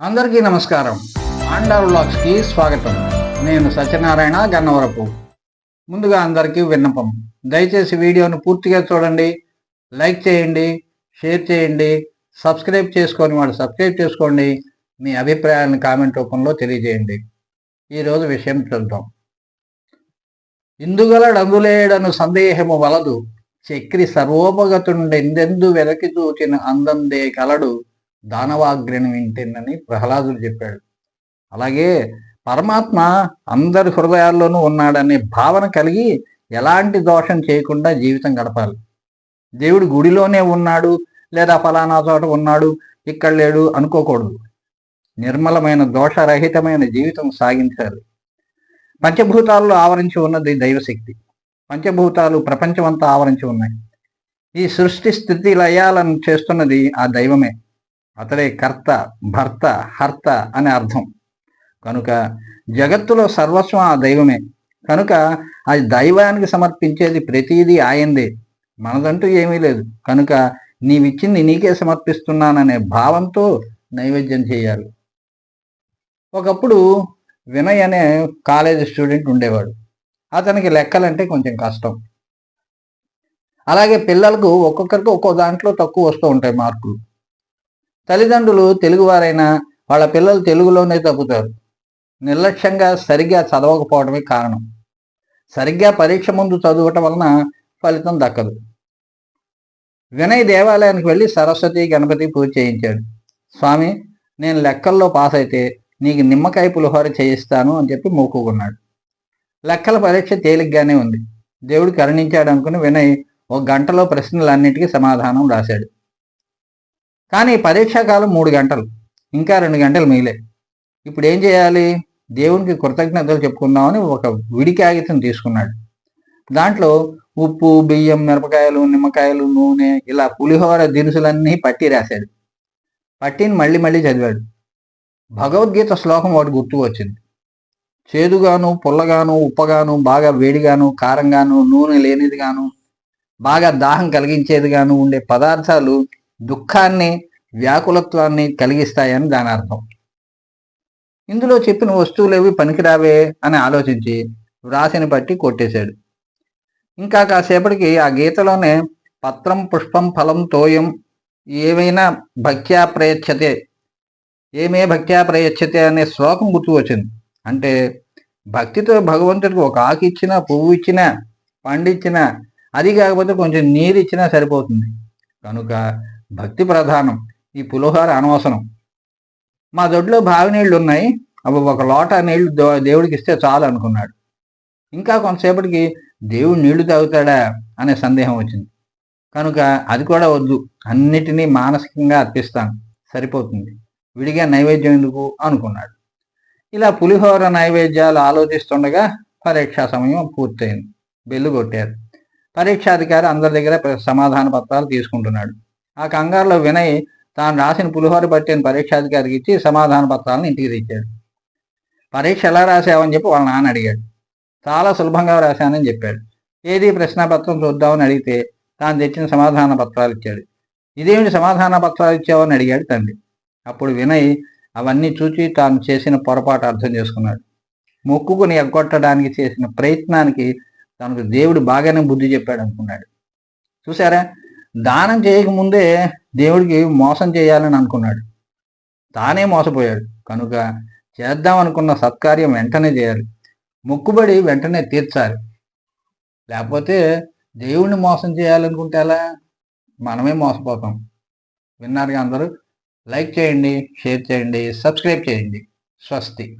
అందరికీ నమస్కారం. ఆండార్ వ్లాగ్స్కి స్వాగతం. నేను సత్యనారాయణ గన్నవరపు. ముందుగా అందరికీ విన్నపం. దయచేసి వీడియోను పూర్తిగా చూడండి లైక్ చేయండి షేర్ చేయండి సబ్స్క్రైబ్ చేసుకొని వాళ్ళు సబ్స్క్రైబ్ చేసుకోండి మీ అభిప్రాయాలను కామెంట్ రూపంలో తెలియజేయండి. ఈరోజు విషయం చూద్దాం. ఇందుగలడందులేడను సందేహము వలదు చక్రి సర్వోపగతుండెందెందు వెనక్కి చూచిన అందందే కలడు దానవాగ్రిని వింటేనని ప్రహ్లాదుడు చెప్పాడు. అలాగే పరమాత్మ అందరి హృదయాల్లోనూ ఉన్నాడనే భావన కలిగి ఎలాంటి దోషం చేయకుండా జీవితం గడపాలి. దేవుడు గుడిలోనే ఉన్నాడు లేదా ఫలానా చోట ఉన్నాడు ఇక్కడ లేడు అనుకోకూడదు. నిర్మలమైన దోషరహితమైన జీవితం సాగించాలి. పంచభూతాల్లో ఆవరించి ఉన్నది దైవశక్తి. పంచభూతాలు ప్రపంచమంతా ఆవరించి ఉన్నాయి. ఈ సృష్టి స్థితి లయాలను చేస్తున్నది ఆ దైవమే. అతడే కర్త భర్త హర్త అనే అర్థం. కనుక జగత్తులో సర్వస్వం ఆ దైవమే. కనుక ఆ దైవానికి సమర్పించేది ప్రతిదీ ఆయందే మనదంటూ ఏమీ లేదు. కనుక నీవిచ్చింది నీకే సమర్పిస్తున్నాననే భావంతో నైవేద్యం చేయాలి. ఒకప్పుడు వినయ్ అనే కాలేజ్ స్టూడెంట్ ఉండేవాడు. అతనికి లెక్కలంటే కొంచెం కష్టం. అలాగే పిల్లలకు ఒక్కొక్కరికి ఒక్కో దాంట్లో తక్కువ వస్తూ ఉంటాయి మార్కులు. తల్లిదండ్రులు తెలుగువారైనా వాళ్ళ పిల్లలు తెలుగులోనే తప్పుతారు. నిర్లక్ష్యంగా సరిగ్గా చదవకపోవడమే కారణం. సరిగ్గా పరీక్ష ముందు చదవటం వలన ఫలితం దక్కదు. వినయ్ దేవాలయానికి వెళ్ళి సరస్వతి గణపతి పూజ చేయించాడు. స్వామి నేను లెక్కల్లో పాస్ అయితే నీకు నిమ్మకాయ పులిహోర చేయిస్తాను అని చెప్పి మొక్కుకున్నాడు లెక్కల పరీక్ష తేలిగ్గానే ఉంది. దేవుడు కరుణించాడు అనుకుని వినయ్ ఒక గంటలో ప్రశ్నలన్నిటికీ సమాధానం రాశాడు. కానీ పరీక్షాకాలం మూడు గంటలు ఇంకా రెండు గంటలు మిగిలే. ఇప్పుడు ఏం చేయాలి? దేవునికి కృతజ్ఞతలు చెప్పుకుందామని ఒక విడి కాగితం తీసుకున్నాడు. దాంట్లో ఉప్పు బియ్యం మిరపకాయలు నిమ్మకాయలు నూనె ఇలా పులిహోర దినుసులన్నీ పట్టి రాశాడు. పట్టిని మళ్ళీ మళ్ళీ చదివాడు. భగవద్గీత శ్లోకం ఒకటి గుర్తు వచ్చింది. చేదుగాను పుల్లగాను ఉప్పగాను బాగా వేడిగాను కారంగాను నూనె లేనిదిగాను బాగా దాహం కలిగించేదిగాను ఉండే పదార్థాలు దుఃఖాన్ని వ్యాకులత్వాన్ని కలిగిస్తాయని దాని అర్థం. ఇందులో చెప్పిన వస్తువులు ఏవి పనికిరావే అని ఆలోచించి వ్రాసిని బట్టి కొట్టేశాడు. ఇంకా కాసేపటికి ఆ గీతలోనే పత్రం పుష్పం ఫలం తోయం ఏమైనా భక్త్యా ప్రయచ్చతే ఏమే భక్త్యా ప్రయచ్చతే అనే శ్లోకం గుర్తు వచ్చింది. అంటే భక్తితో భగవంతుడికి ఒక ఆకు ఇచ్చినా పువ్వు ఇచ్చినా పండిచ్చినా అది కాకపోతే కొంచెం నీరు ఇచ్చినా సరిపోతుంది. కనుక భక్తి ప్రధానం ఈ పులిహోర అనవసరం. మా దొడ్లో బావి నీళ్ళు ఉన్నాయి అవి ఒక లోట నీళ్ళు దేవుడికి ఇస్తే చాలు అనుకున్నాడు. ఇంకా కొంతసేపటికి దేవుడు నీళ్ళు తాగుతాడా అనే సందేహం వచ్చింది. కనుక అది కూడా వద్దు అన్నిటినీ మానసికంగా అర్పిస్తాను సరిపోతుంది. విడిగా నైవేద్యం ఎందుకు అనుకున్నాడు. ఇలా పులిహోర నైవేద్యాలు ఆలోచిస్తుండగా పరీక్షా సమయం పూర్తయింది. బెల్లు కొట్టారు. పరీక్షాధికారి అందరి దగ్గర సమాధాన పత్రాలు తీసుకుంటున్నాడు. ఆ కంగారులో వినయ్ తాను రాసిన పులిహోర పట్టిన పరీక్షాధికారికి ఇచ్చి సమాధాన పత్రాలను ఇంటికి తెచ్చాడు. పరీక్ష ఎలా రాసావని చెప్పి వాళ్ళ నాన్న అడిగాడు. చాలా సులభంగా రాశానని చెప్పాడు. ఏది ప్రశ్నాపత్రం చూద్దామని అడిగితే తాను తెచ్చిన సమాధాన పత్రాలు ఇచ్చాడు. ఇదేమిటి సమాధాన పత్రాలు ఇచ్చావని అడిగాడు తండ్రి. అప్పుడు వినయ్ అవన్నీ చూచి తాను చేసిన పొరపాటు అర్థం చేసుకున్నాడు. మొక్కుకుని ఎగ్గొట్టడానికి చేసిన ప్రయత్నానికి తనకు దేవుడు బాగానే బుద్ధి చెప్పాడు అనుకున్నాడు. చూసారా దానం చేయకముందే దేవుడికి మోసం చేయాలని అనుకున్నాడు. తానే మోసపోయాడు. కనుక చేద్దాం అనుకున్న సత్కార్యం వెంటనే చేయాలి. మొక్కుబడి వెంటనే తీర్చాలి. లేకపోతే దేవుణ్ణి మోసం చేయాలనుకుంటే అలా మనమే మోసపోతాం. విన్నారుగా అందరూ? లైక్ చేయండి షేర్ చేయండి సబ్స్క్రైబ్ చేయండి. స్వస్తి.